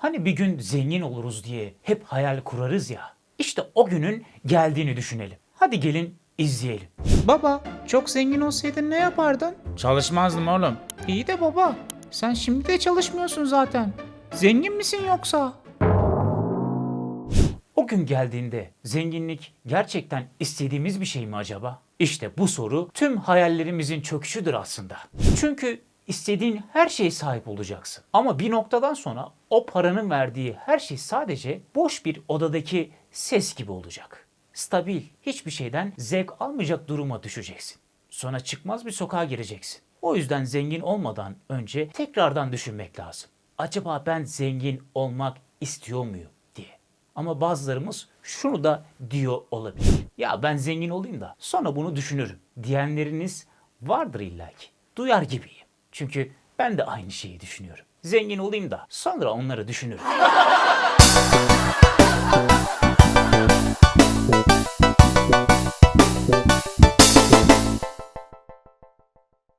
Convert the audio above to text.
Hani bir gün zengin oluruz diye hep hayal kurarız ya. İşte o günün geldiğini düşünelim. Hadi gelin izleyelim. Baba, çok zengin olsaydın ne yapardın? Çalışmazdım oğlum. İyi de baba, sen şimdi de çalışmıyorsun zaten. Zengin misin yoksa? O gün geldiğinde zenginlik gerçekten istediğimiz bir şey mi acaba? İşte bu soru tüm hayallerimizin çöküşüdür aslında. Çünkü istediğin her şeye sahip olacaksın. Ama bir noktadan sonra o paranın verdiği her şey sadece boş bir odadaki ses gibi olacak. Stabil, hiçbir şeyden zevk almayacak duruma düşeceksin. Sonra çıkmaz bir sokağa gireceksin. O yüzden zengin olmadan önce tekrardan düşünmek lazım. Acaba ben zengin olmak istiyor muyum diye. Ama bazılarımız şunu da diyor olabilir. Ya ben zengin olayım da sonra bunu düşünürüm diyenleriniz vardır illaki. Duyar gibiyim. Çünkü ben de aynı şeyi düşünüyorum. Zengin olayım da sonra onları düşünürüm.